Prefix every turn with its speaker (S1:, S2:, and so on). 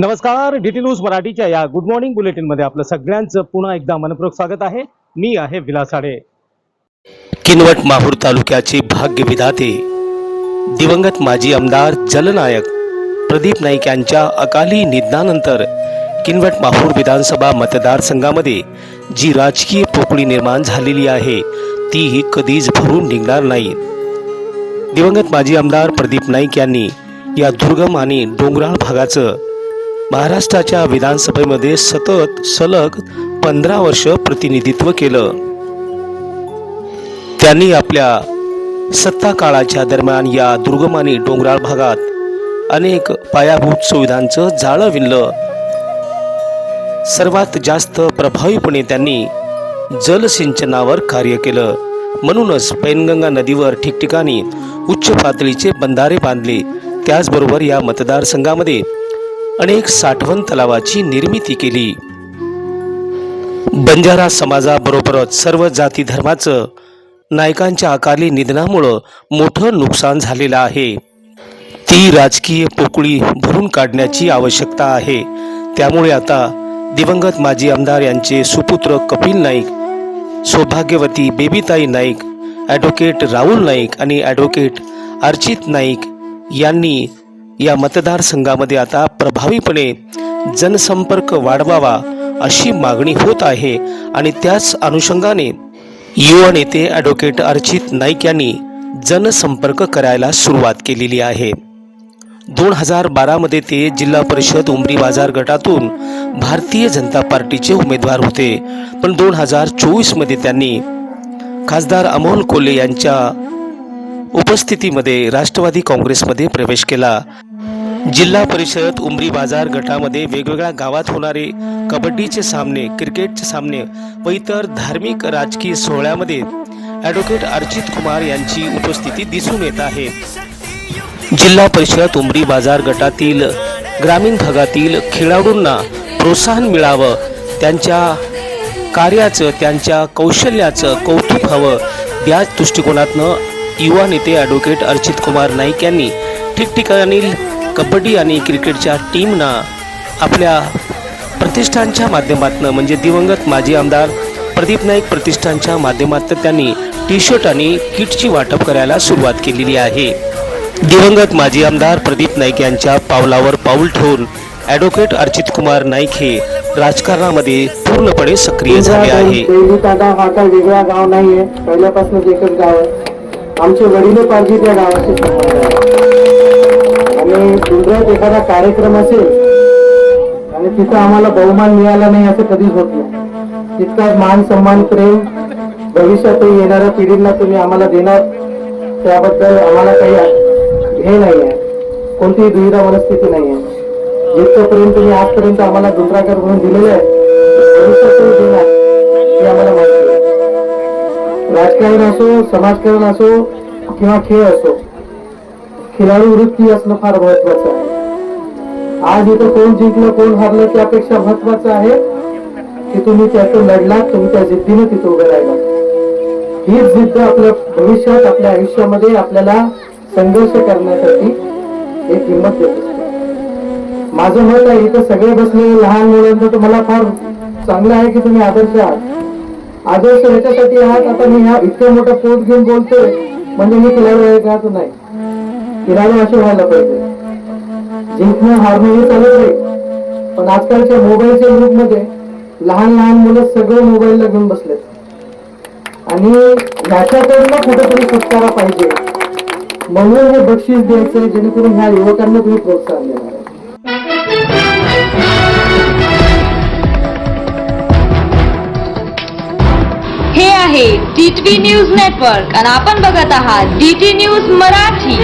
S1: नमस्कार DT news मराठीच्या या गुड मॉर्निंग बुलेटिनमध्ये आपलं सगळ्यांचं पुन्हा एकदा मनपूर्वक स्वागत आहे. मी आहे विलासाडे. किनवट माहूर तालुक्याचे भाग्य विधाते दिवंगत माजी आमदार जलनायक प्रदीप नाईक यांच्या अकाली निधनानंतर किनवट माहूर विधानसभा मतदारसंघामध्ये जी राजकीय पोकळी निर्माण झालेली आहे ती कधीच भरून निघणार नाही. दिवंगत माजी आमदार प्रदीप नाईक यांनी या दुर्गम आणि डोंगराळ भागाचं महाराष्ट्राच्या विधानसभेमध्ये सतत सलग पंधरा वर्ष प्रतिनिधित्व केलं. त्यांनी आपल्या सत्ता काळाच्या दरम्यान या दुर्गम आणि डोंगराळ भागात अनेक पायाभूत सुविधांचं जाळं विणलं. सर्वात जास्त प्रभावीपणे त्यांनी जलसिंचनावर कार्य केलं. म्हणूनच पैनगंगा नदीवर ठिकठिकाणी उच्च पातळीचे बंधारे बांधले. त्याचबरोबर या मतदारसंघामध्ये अनेक साठवण तलावाची निर्मिती केली. बंजारा समाजाबरोबरच सर्व जाती धर्माचं नायकांच्या अकाली निधनामुळं मोठं नुकसान झालेलं आहे. ती राजकीय पोकळी भरून काढण्याची आवश्यकता आहे. त्यामुळे आता दिवंगत माजी आमदार यांचे सुपुत्र कपिल नाईक सौभाग्यवती बेबीताई नाईक ॲडव्होकेट राहुल नाईक आणि ॲडव्होकेट अर्चित नाईक यांनी या मतदारसंघामध्ये आता प्रभावीपणे जनसंपर्क वाढवावा अशी मागणी होत आहे. आणि त्याच अनुषंगाने युवा नेते ॲडव्होकेट अर्चित नाईक यांनी जनसंपर्क करायला सुरुवात केलेली आहे. दोन हजार बारामध्ये ते जिल्हा परिषद उमरी बाजार गटातून भारतीय जनता पार्टीचे उमेदवार होते. पण दोन हजार चोवीसमध्ये त्यांनी खासदार अमोल कोल्हे यांच्या उपस्थितीमध्ये राष्ट्रवादी काँग्रेसमध्ये प्रवेश केला. जिल्हा परिषद उमरी बाजार गटामध्ये वेगवेगळ्या गावात होणारे कबड्डीचे सामने क्रिकेटचे सामने व इतर धार्मिक राजकीय सोहळ्यामध्ये ॲडव्होकेट अर्चित कुमार यांची उपस्थिती दिसून येत आहे. जिल्हा परिषद उमरी बाजार गटातील ग्रामीण भागातील खेळाडूंना प्रोत्साहन मिळावं त्यांच्या कार्याचं त्यांच्या कौशल्याचं कौतुक हवं याच दृष्टिकोनातनं युवा नेते ॲडव्होकेट अर्चित कुमार नाईक यांनी ठिकठिकाणी कबड्डी आणि क्रिकेटच्या टीमना आपल्या प्रतिष्ठानच्या माध्यमातून म्हणजे दिवंगत माजी आमदार प्रदीप नाईक प्रतिष्ठानच्या माध्यमातून त्यांनी टी शर्ट आणि किटची वाटप करायला सुरुवात केलेली आहे. दिवंगत माजी आमदार प्रदीप नाईक यांच्या पावलावर पाऊल ठेवून ॲडव्होकेट अर्चित कुमार नाईक हे राजकारणामध्ये पूर्णपणे सक्रिय झाले आहे.
S2: पहिली ताडा हा काय वेगळा गाव नाहीये. पहिल्यापासूनच एकच गाव आहे. आमचे वडील त्या गावाचे. आणि दुसऱ्यात एखादा कार्यक्रम असेल आणि तिथं आम्हाला बहुमान मिळाला नाही असं कधीच होत नाही. तितकाच मान सन्मान प्रेम भविष्यातही येणाऱ्या पिढींना तुम्ही आम्हाला देणार त्याबद्दल आम्हाला काही हे नाही आहे. कोणतीही दुविधा मनस्थिती नाही आहे. जितकं प्रेम तुम्ही आजपर्यंत आम्हाला दुसराकर म्हणून दिलेलं आहे भविष्यातही देणार हे आम्हाला माहिती आहे. राजकारण असो समाजकारण असो किंवा खेळ असो खिलाडू वृत्ती असणं फार महत्वाचं आहे. आज इथं कोण जिंकलं कोण हरलं त्यापेक्षा महत्वाचं आहे की तुम्ही त्यातून लढलात तुम्ही त्या जिद्दीने तिथं उभे राहिला हीच जिद्द आपल्या भविष्यात आपल्या आयुष्यामध्ये आपल्याला संघर्ष करण्यासाठी एक हिंमत देत माझं मत आहे इथं सगळे बसले लहान मुलांचं तर मला फार चांगलं आहे की तुम्ही आदर्श आहात. आदर्श ह्याच्यासाठी आहात आता मी ह्या इतकं मोठं पोट घेऊन बोलतोय म्हणजे मी खिलाडू आहे का नाही. खिलाडू असे व्हायला पाहिजे. जिंकणं हारणं हे चालू आहे पण आजकालच्या मोबाईलच्या युगमध्ये लहान लहान मुलं सगळं मोबाईलला घेऊन बसलेत. आणि ह्याच्याकडनं कुठेतरी सुटकारा पाहिजे. म्हणून हे बक्षीस द्यायचं जेणेकरून ह्या युवकांना तुम्ही प्रोत्साहन देणार
S3: हे आहे डी टी न्यूज नेटवर्क आणि आपण बघत आहात डी टी न्यूज मराठी.